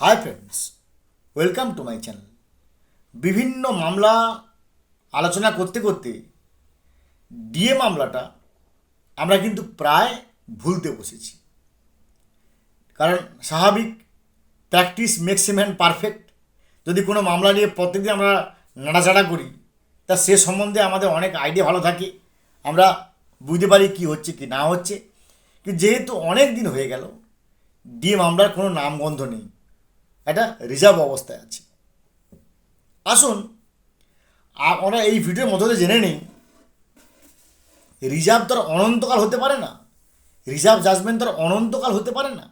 Hi friends welcome to my channel বিভিন্ন মামলা আলোচনা করতে করতে ডিএ মামলাটা আমরা কিন্তু প্রায় ভুলতে বসেছি। কারণ স্বাভাবিক প্র্যাকটিস মেক্স ম্যান পারফেক্ট যদি কোনো মামলা নিয়ে প্রত্যেকদিন আমরা নাড়াচাড়া করি, তা সে সম্বন্ধে আমাদের অনেক আইডিয়া ভালো থাকে। আমরা বুঝতে পারি কি হচ্ছে, কি না হচ্ছে। কিন্তু যেহেতু অনেক দিন হয়ে গেল, ডিএ মামলার কোনো নামগন্ধ নেই। একটা রিজার্ভ অবস্থায় আছে। আসুন আমরা এই ভিডিওর মধ্যে জেনে নিই রিজার্ভ তো অনন্তকাল হতে পারে না রিজার্ভ জাজমেন্ট তো অনন্তকাল হতে পারে না।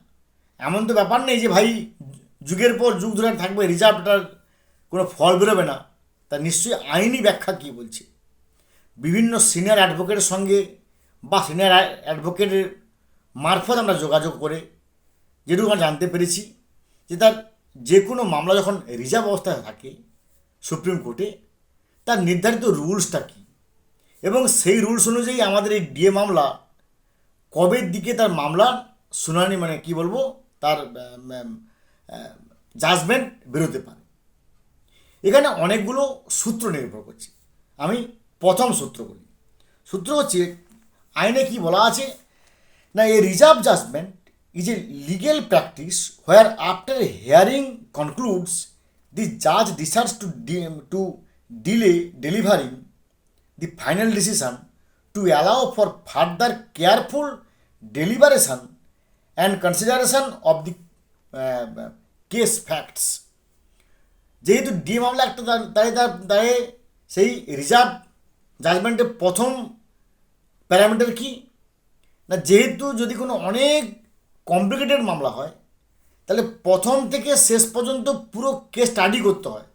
এমন তো ব্যাপার নেই যে ভাই, যুগের পর যুগ ধরে থাকবে রিজার্ভটার কোনো ফল বেরোবে না। তা নিশ্চয়ই আইনি ব্যাখ্যা কী বলছে? বিভিন্ন সিনিয়র অ্যাডভোকেটের সঙ্গে বা সিনিয়র অ্যাডভোকেটের মারফত আমরা যোগাযোগ করে যেটুকু আমরা জানতে পেরেছি, যে তার যে কোনো মামলা যখন রিজার্ভ অবস্থায় থাকে সুপ্রিম কোর্টে, তার নির্ধারিত রুলসটা কী? এবং সেই রুলস অনুযায়ী আমাদের এই ডিএ মামলা কবের দিকে তার মামলার শুনানি মানে কি বলব, তার জাজমেন্ট বেরোতে পারে। এখানে অনেকগুলো সূত্র নির্ভর করছে। আমি প্রথম সূত্র বলি। সূত্র হচ্ছে, আইনে কি বলা আছে? না a reserve judgment is a legal practice where after hearing concludes the জাজ decides to to delay delivering the final decision to allow for further careful deliberation and consideration of the uh, case facts. যেহেতু ডি মামলা একটা দাঁড়িয়ে দাঁড়িয়ে সেই reserve জাজমেন্টের প্রথম parameter কি? না যেহেতু যদি কোনো অনেক কমপ্লিকেটেড মামলা হয়, তাহলে প্রথম থেকে শেষ পর্যন্ত পুরো কেস স্টাডি করতে হয়,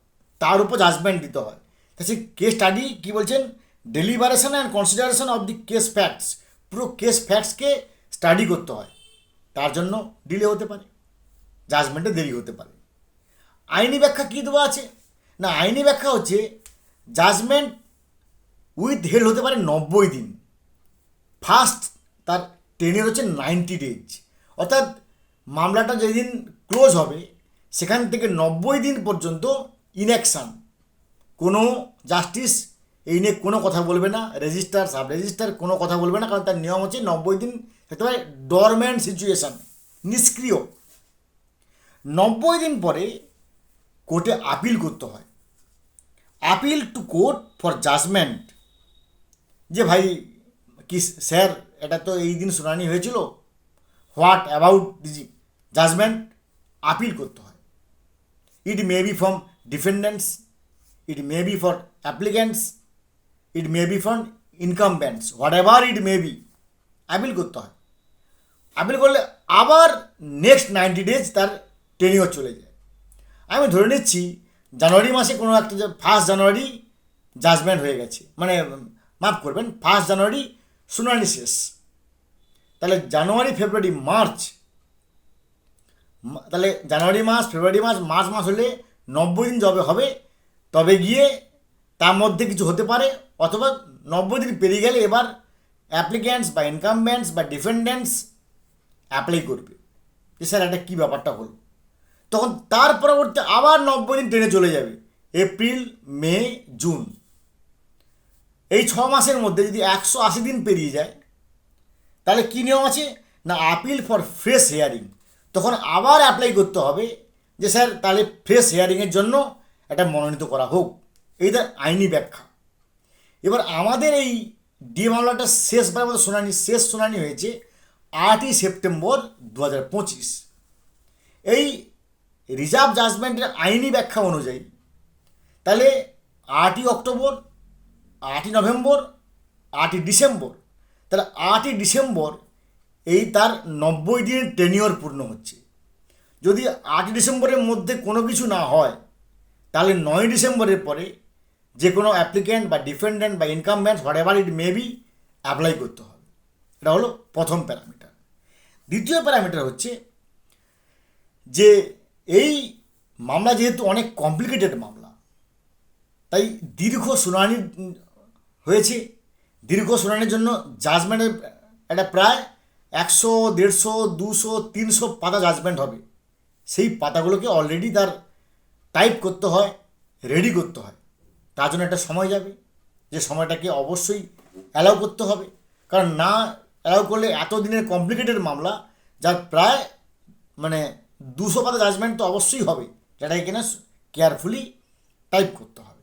তার উপর জাজমেন্ট দিতে হয়। তা সেই কেস স্টাডি কী বলছেন? Deliberation and consideration of the case facts পুরো কেস ফ্যাক্টসকে স্টাডি করতে হয়, তার জন্য ডিলে হতে পারে জাজমেন্টে দেরি হতে পারে। আইনি ব্যাখ্যা কী দেওয়া আছে? না, আইনি ব্যাখ্যা হচ্ছে জাজমেন্ট উইথ হেল্ড হতে পারে নব্বই দিন। ফার্স্ট তার টেনের হচ্ছে নাইনটি ডেজ অর্থাৎ মামলাটা যেদিন ক্লোজ হবে, সেখান থেকে নব্বই দিন পর্যন্ত ইনঅ্যাকশান কোনো জাস্টিস এই নিয়ে কোনো কথা বলবে না রেজিস্টার সাব রেজিস্টার কোনো কথা বলবে না, কারণ তার নিয়ম হচ্ছে নব্বই দিন পারে ডরম্যান্ট সিচুয়েশান নিষ্ক্রিয়। নব্বই দিন পরে কোর্টে আপিল করতে হয়। Appeal to court for judgment যে ভাই, কি স্যার এটা তো এই দিন শুনানি হয়েছিল what about the judgement appeal করতে হয়। It may be from defendants, it may be for applicants it may be from incumbents whatever it may be, appeal করতে হয়। আপিল করলে আবার নেক্সট নাইনটি ডেজ তার টেনিওর চলে যায়। আমি ধরে নিচ্ছি, জানুয়ারি মাসে কোনো একটা ফার্স্ট জানুয়ারি জাজমেন্ট হয়ে গেছে। মানে মাফ করবেন, ফার্স্ট জানুয়ারি শুনানি শেষ। তাহলে জানুয়ারি, ফেব্রুয়ারি, মার্চ। তাহলে জানুয়ারি মাস, ফেব্রুয়ারি মাস, মার্চ মাস হলে নব্বই দিন যবে হবে, তবে গিয়ে তার মধ্যে কিছু হতে পারে, অথবা নব্বই দিন পেরিয়ে গেলে এবার অ্যাপ্লিক্যান্টস বা ইনকামব্যান্টস বা ডিফেন্ডেন্টস অ্যাপ্লাই করবে। যে স্যার, এটা কী ব্যাপারটা হলো? তখন তার পরবর্তী আবার নব্বই দিন ট্রেনে চলে যাবে, এপ্রিল, মে, জুন। এই ছ মাসের মধ্যে যদি একশো আশি দিন পেরিয়ে যায় তাহলে কী নিয়ম আছে? না আপিল ফর ফ্রেশ হেয়ারিং তখন আবার অ্যাপ্লাই করতে হবে যে, স্যার, তাহলে ফ্রেশ হেয়ারিংয়ের জন্য এটা মনোনীত করা হোক। এইটা আইনি ব্যাখ্যা। এবার আমাদের এই ডিএ মামলাটা শেষবার মতো শুনানি, শেষ শুনানি হয়েছে আটই সেপ্টেম্বর দু পঁচিশ। এই রিজার্ভ জাজমেন্টের আইনি ব্যাখ্যা অনুযায়ী, তাহলে আটই অক্টোবর, আটই নভেম্বর, আটই ডিসেম্বর তাহলে আটই ডিসেম্বর এই তার নব্বই দিনের টেনিওর পূর্ণ হচ্ছে। যদি আটই ডিসেম্বরের মধ্যে কোনো কিছু না হয়, তাহলে নয় ডিসেম্বরের পরে যে কোনো অ্যাপ্লিক্যান্ট বা ডিফেন্ডেন্ট বা incumbent whatever it may be apply করতে হবে। এটা হলো প্রথম প্যারামিটার। দ্বিতীয় প্যারামিটার হচ্ছে যে এই মামলা যেহেতু অনেক কমপ্লিকেটেড মামলা, তাই দীর্ঘ শুনানি হয়েছে। দীর্ঘ শুনানির জন্য জাজমেন্টের একটা প্রায় একশো, দেড়শো, দুশো, তিনশো পাতা জাজমেন্ট হবে। সেই পাতাগুলোকে অলরেডি তার টাইপ করতে হয় রেডি করতে হয়। তার জন্য একটা সময় যাবে, যে সময়টাকে অবশ্যই অ্যালাউ করতে হবে। কারণ না অ্যালাউ করলে এত দিনের কমপ্লিকেটেড মামলা, যার প্রায় মানে দুশো পাতা জাজমেন্ট তো অবশ্যই হবে, যেটাকে কিনা কেয়ারফুলি টাইপ করতে হবে।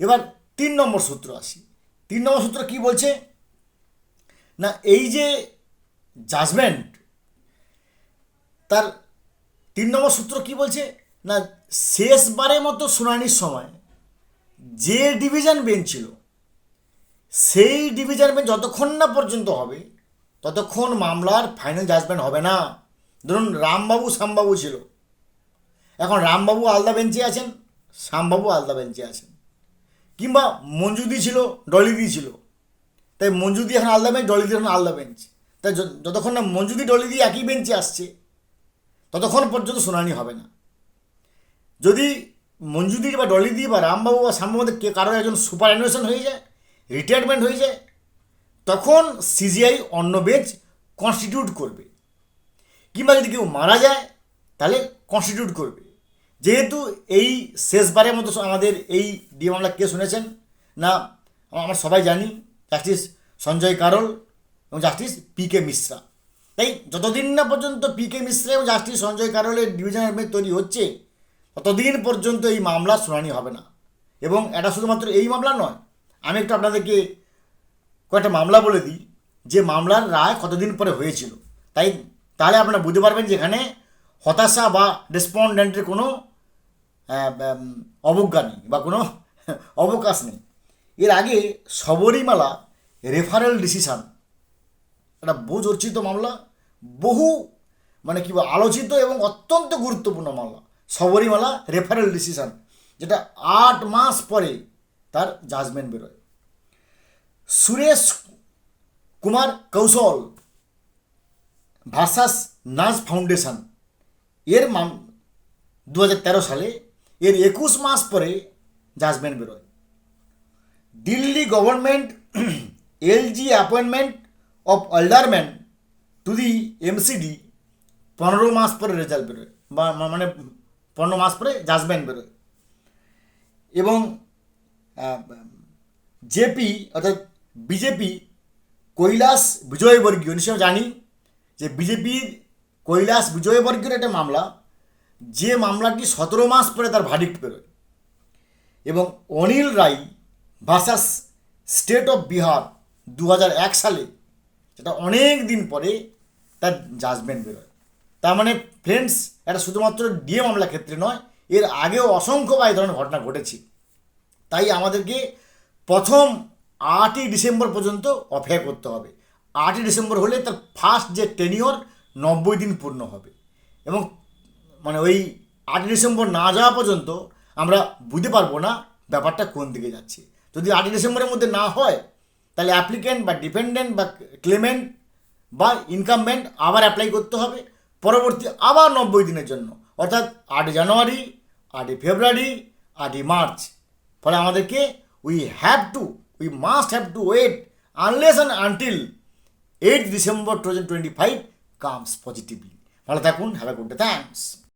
এবার তিন নম্বর সূত্র আসি। তিন নম্বর সূত্র কি বলছে? না, এই যে জাজমেন্ট তার তিন নম্বর সূত্র কি বলছে? না, শেষবারের মতো শুনানির সময় যে ডিভিশন বেঞ্চ ছিল, সেই ডিভিশন বেঞ্চ যতক্ষণ না পর্যন্ত হবে, ততক্ষণ মামলার ফাইনাল জাজমেন্ট হবে না। ধরুন, রামবাবু, শ্যামবাবু ছিল। এখন রামবাবু আলাদা বেঞ্চে আছেন, শ্যামবাবু আলাদা বেঞ্চে আছেন। কিংবা মঞ্জুদি ছিল ডলিদি ছিল। তাই মঞ্জুদি এখন আলাদা বেঞ্চ ডলিদি এখন আলাদা বেঞ্চ তাই যতক্ষণ না মঞ্জুদি ডলিদি একই বেঞ্চে আসছে, ততক্ষণ পর্যন্ত শুনানি হবে না। যদি মঞ্জুদি বা ডলিদি বা রামবাবু বা শ্যামবাবুর মধ্যে কে কারও একজন সুপার অ্যানুয়েশন হয়ে যায় রিটায়ারমেন্ট হয়ে যায়, তখন সিজিআই অন্য বেঞ্চ কনস্টিটিউট করবে। কিংবা যদি কেউ মারা যায়, তাহলে কনস্টিটিউট করবে। যেহেতু এই শেষবারের মতো আমাদের এই ডিএ মামলা কে শুনেছেন, না, আমরা সবাই জানি জাস্টিস সঞ্জয় কারল এবং জাস্টিস পি কে মিশ্রা। তাই যতদিন না পর্যন্ত পি কে মিশ্রা এবং জাস্টিস সঞ্জয় কারলের ডিভিশনাল বেঞ্চ তৈরি হচ্ছে, ততদিন পর্যন্ত এই মামলা শুনানি হবে না। এবং এটা শুধুমাত্র এই মামলা নয়, আমি একটু আপনাদেরকে কয়েকটা মামলা বলে দিই, যে মামলার রায় কতদিন পরে হয়েছিল। তাই তাহলে আপনারা বুঝতে পারবেন যে এখানে হতাশা বা রেসপন্ডেন্টের কোনো অবজ্ঞা নেই বা কোনো অবকাশ নেই। এর আগে সবরীমালা রেফারেল ডিসিশান একটা বহু চর্চিত মামলা, বহু মানে কি আলোচিত এবং অত্যন্ত গুরুত্বপূর্ণ মামলা সবরীমালা রেফারেল ডিসিশান যেটা আট মাস পরে তার জাজমেন্ট বেরোয়। সুরেশ কুমার কৌশল ভার্সাস নাজ ফাউন্ডেশন এর মাম দু হাজার তেরো সালে এর একুশ মাস পরে জাজমেন্ট বেরোয়। Delhi government LG appointment of alderman to the MCD পনেরো মাস পরে রেজাল্ট বেরোয়, বা মানে পনেরো মাস পরে জাজমেন্ট বেরোয়। এবং জেপি অর্থাৎ বিজেপি কৈলাস বিজয়বর্গীয় নিশ্চয় জানি যে বিজেপির কৈলাস বিজয়বর্গীয় একটা মামলা যে মামলাটি সতেরো মাস পরে তার ভার্ডিক্ট বেরোয় এবং Anil Rai versus state of Bihar দু সালে সেটা অনেক দিন পরে তার জাজমেন্ট বেরোয়। তার মানে ফ্রেন্ডস এটা শুধুমাত্র ডিএ মামলা ক্ষেত্রে নয়, এর আগেও অসংখ্যবার এই ধরনের ঘটনা ঘটেছে। তাই আমাদেরকে প্রথম আটই ডিসেম্বর পর্যন্ত অপেক্ষা করতে হবে। আটই ডিসেম্বর হলে তার ফার্স্ট যে টেনিওর নব্বই দিন পূর্ণ হবে। এবং মানে ওই আটই ডিসেম্বর না যাওয়া পর্যন্ত আমরা বুঝতে পারব না ব্যাপারটা কোন দিকে যাচ্ছে। যদি আটই ডিসেম্বরের মধ্যে না হয়, তাহলে অ্যাপ্লিক্যান্ট বা ডিপেন্ডেন্ট বা ক্লেমেন্ট বা ইনকামমেন্ট আবার অ্যাপ্লাই করতে হবে, পরবর্তী আবার নব্বই দিনের জন্য। অর্থাৎ আটই জানুয়ারি, আটই ফেব্রুয়ারি, আটই মার্চ। ফলে আমাদেরকে we have to we must have to wait unless and until eight December two thousand twenty five comes positively ভালো থাকুন হ্যাভ এ গুড থ্যাংকস